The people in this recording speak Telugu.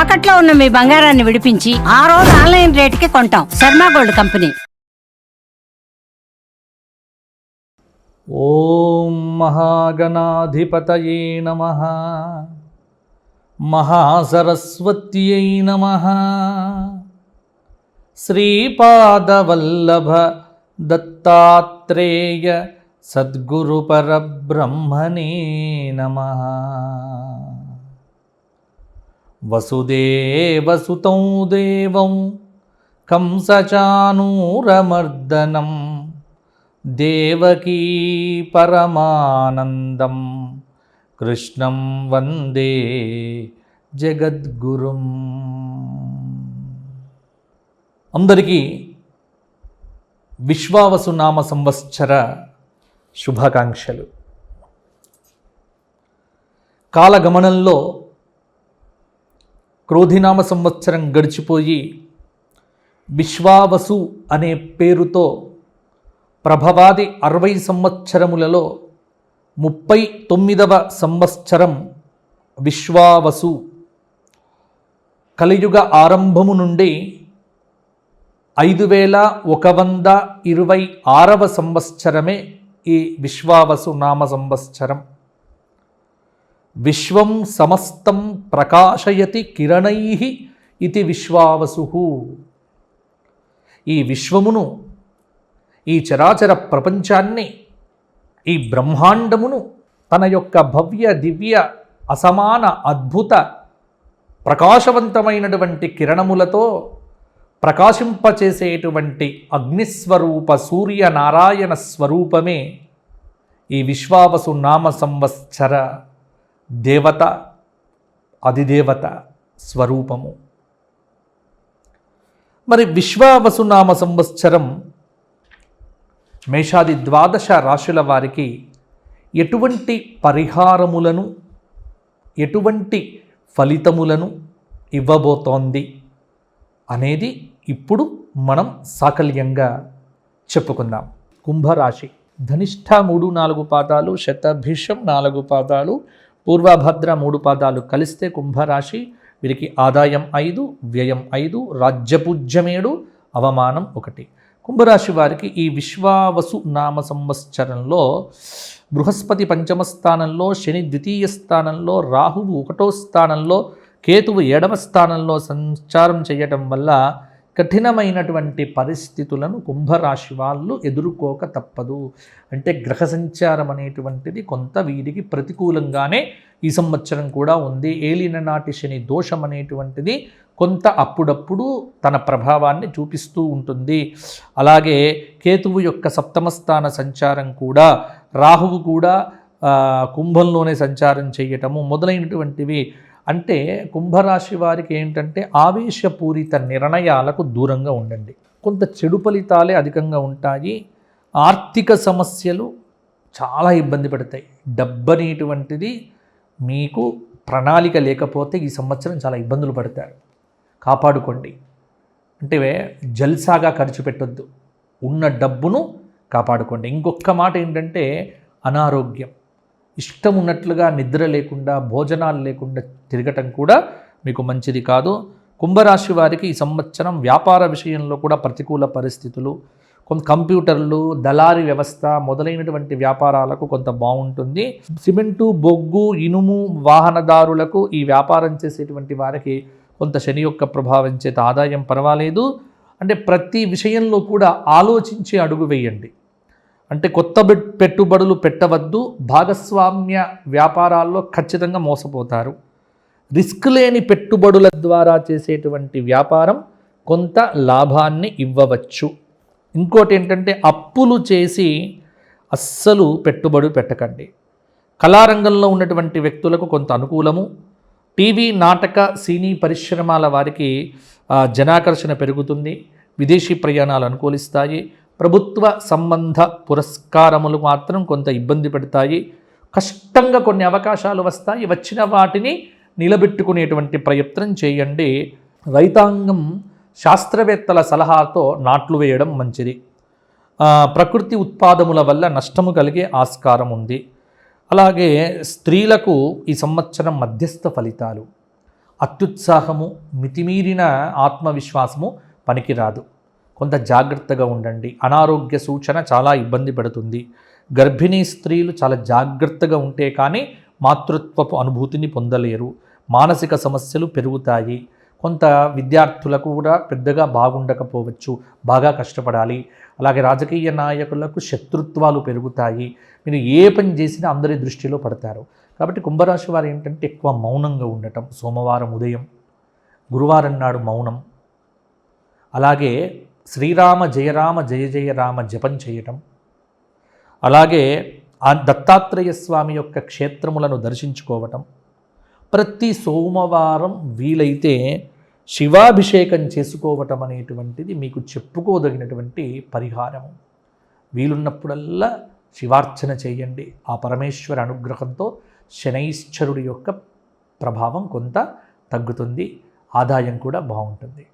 తాకట్లో ఉన్న మీ బంగారాన్ని విడిపించి ఆ రోజు ఆన్లైన్ రేటుకి కొంటాం. Sharma gold company. ఓం మహాగణాధిపతయే నమ. మహాసరస్వత్యై నమ. శ్రీపాదవల్లభ దత్తాత్రేయ సద్గురు పరబ్రహ్మణే నమ. వసుదేవసుతం దేవం కంసచానూరమర్దనం దేవకీ పరమానందం కృష్ణం వందే జగద్గురుం. అందరికీ విశ్వావసునామ సంవత్సర శుభాకాంక్షలు. కాలగమనంలో క్రోధినామ సంవత్సరం గడిచిపోయి విశ్వావసు అనే పేరుతో ప్రభవాది అరవై సంవత్సరములలో ముప్పై తొమ్మిదవ సంవత్సరం విశ్వావసు కలియుగ ఆరంభము నుండి ఐదు వేల ఒక వంద ఇరవై ఆరవ సంవత్సరమే ఈ విశ్వావసు నామ సంవత్సరం. విశ్వం సమస్తం ప్రకాశయతి కిరణై ఇది విశ్వావసు. ఈ విశ్వమును ఈ చరాచర ప్రపంచాన్ని ఈ బ్రహ్మాండమును తన యొక్క భవ్య దివ్య అసమాన అద్భుత ప్రకాశవంతమైనటువంటి కిరణములతో ప్రకాశింపచేసేటువంటి అగ్నిస్వరూప సూర్యనారాయణ స్వరూపమే ఈ విశ్వావసు నామ సంవత్సర. దేవత అధిదేవత స్వరూపము. మరి విశ్వావసునామ సంవత్సరం మేషాది ద్వాదశ రాశుల వారికి ఎటువంటి పరిహారములను ఎటువంటి ఫలితములను ఇవ్వబోతోంది అనేది ఇప్పుడు మనం సాకల్యంగా చెప్పుకుందాం. కుంభరాశి ధనిష్ట మూడు నాలుగు పాదాలు శతభిషం నాలుగు పాదాలు పూర్వభద్ర మూడు పాదాలు కలిస్తే కుంభరాశి వీరికి ఆదాయం ఐదు వ్యయం ఐదు రాజ్యపూజ్యమేడు అవమానం ఒకటి. కుంభరాశి వారికి ఈ విశ్వావసు నామ సంవత్సరంలో బృహస్పతి పంచమ స్థానంలో శని ద్వితీయ స్థానంలో రాహువు ఒకటో స్థానంలో కేతువు ఏడవ స్థానంలో సంచారం చేయటం వల్ల కఠినమైనటువంటి పరిస్థితులను కుంభరాశి వాళ్ళు ఎదుర్కోక తప్పదు. అంటే గ్రహ సంచారం అనేటువంటిది కొంత వీరికి ప్రతికూలంగానే ఈ సంవత్సరం కూడా ఉంది. ఏలిన నాటి శని దోషం అనేటువంటిది కొంత అప్పుడప్పుడు తన ప్రభావాన్ని చూపిస్తూ ఉంటుంది. అలాగే కేతువు యొక్క సప్తమస్థాన సంచారం కూడా రాహువు కూడా కుంభంలోనే సంచారం చేయటము మొదలైనటువంటివి అంటే కుంభరాశి వారికి ఏంటంటే ఆవేశపూరిత నిర్ణయాలకు దూరంగా ఉండండి. కొంత చెడు ఫలితాలే అధికంగా ఉంటాయి. ఆర్థిక సమస్యలు చాలా ఇబ్బంది పడతాయి. డబ్బు అనేటువంటిది మీకు ప్రణాళిక లేకపోతే ఈ సంవత్సరం చాలా ఇబ్బందులు పడతారు. కాపాడుకోండి. అంటే జల్సాగా ఖర్చు పెట్టొద్దు. ఉన్న డబ్బును కాపాడుకోండి. ఇంకొక మాట ఏంటంటే అనారోగ్యం. ఇష్టం ఉన్నట్లుగా నిద్ర లేకుండా భోజనాలు లేకుండా తిరగటం కూడా మీకు మంచిది కాదు. కుంభరాశి వారికి ఈ సంవత్సరం వ్యాపార విషయంలో కూడా ప్రతికూల పరిస్థితులు కొంత కంప్యూటర్లు దళారీ వ్యవస్థ మొదలైనటువంటి వ్యాపారాలకు కొంత బాగుంటుంది. సిమెంటు బొగ్గు ఇనుము వాహనదారులకు ఈ వ్యాపారం చేసేటువంటి వారికి కొంత శని యొక్క ప్రభావం చేత ఆదాయం పర్వాలేదు. అంటే ప్రతి విషయంలో కూడా ఆలోచించి అడుగు వేయండి. అంటే కొత్త పెట్టుబడులు పెట్టవద్దు భాగస్వామ్య వ్యాపారాల్లో ఖచ్చితంగా మోసపోతారు. రిస్క్ లేని పెట్టుబడుల ద్వారా చేసేటువంటి వ్యాపారం కొంత లాభాన్ని ఇవ్వవచ్చు. ఇంకోటి ఏంటంటే అప్పులు చేసి అస్సలు పెట్టుబడి పెట్టకండి. కళారంగంలో ఉన్నటువంటి వ్యక్తులకు కొంత అనుకూలము. టీవీ నాటక సినీ పరిశ్రమల వారికి జనాకర్షణ పెరుగుతుంది. విదేశీ ప్రయాణాలు అనుకూలిస్తాయి. ప్రభుత్వ సంబంధ పురస్కారములు మాత్రం కొంత ఇబ్బంది పెడతాయి. కష్టంగా కొన్ని అవకాశాలు వస్తాయి. వచ్చిన వాటిని నిలబెట్టుకునేటువంటి ప్రయత్నం చేయండి. రైతాంగం శాస్త్రవేత్తల సలహాతో నాట్లు వేయడం మంచిది. ప్రకృతి ఉత్పాదముల వల్ల నష్టము కలిగే ఆస్కారం ఉంది. అలాగే స్త్రీలకు ఈ సంవత్సరం మధ్యస్థ ఫలితాలు. అత్యుత్సాహము మితిమీరిన ఆత్మవిశ్వాసము పనికిరాదు. కొంత జాగ్రత్తగా ఉండండి. అనారోగ్య సూచన చాలా ఇబ్బంది పడుతుంది. గర్భిణీ స్త్రీలు చాలా జాగ్రత్తగా ఉంటే కానీ మాతృత్వపు అనుభూతిని పొందలేరు. మానసిక సమస్యలు పెరుగుతాయి. కొంత విద్యార్థులకు కూడా పెద్దగా బాగుండకపోవచ్చు. బాగా కష్టపడాలి. అలాగే రాజకీయ నాయకులకు శత్రుత్వాలు పెరుగుతాయి. మీరు ఏ పని చేసినా అందరి దృష్టిలో పడతారు. కాబట్టి కుంభరాశి వారు ఏంటంటే ఎక్కువ మౌనంగా ఉండటం. సోమవారం ఉదయం గురువారం నాడు మౌనం. అలాగే శ్రీరామ జయరామ జయ జయ రామ జపం చేయటం. అలాగే ఆ దత్తాత్రేయ స్వామి యొక్క క్షేత్రములను దర్శించుకోవటం. ప్రతి సోమవారం వీలైతే శివాభిషేకం చేసుకోవటం అనేటువంటిది మీకు చెప్పుకోదగినటువంటి పరిహారము. వీలున్నప్పుడల్లా శివార్చన చేయండి. ఆ పరమేశ్వర అనుగ్రహంతో శనైశ్చరుడి యొక్క ప్రభావం కొంత తగ్గుతుంది. ఆదాయం కూడా బాగుంటుంది.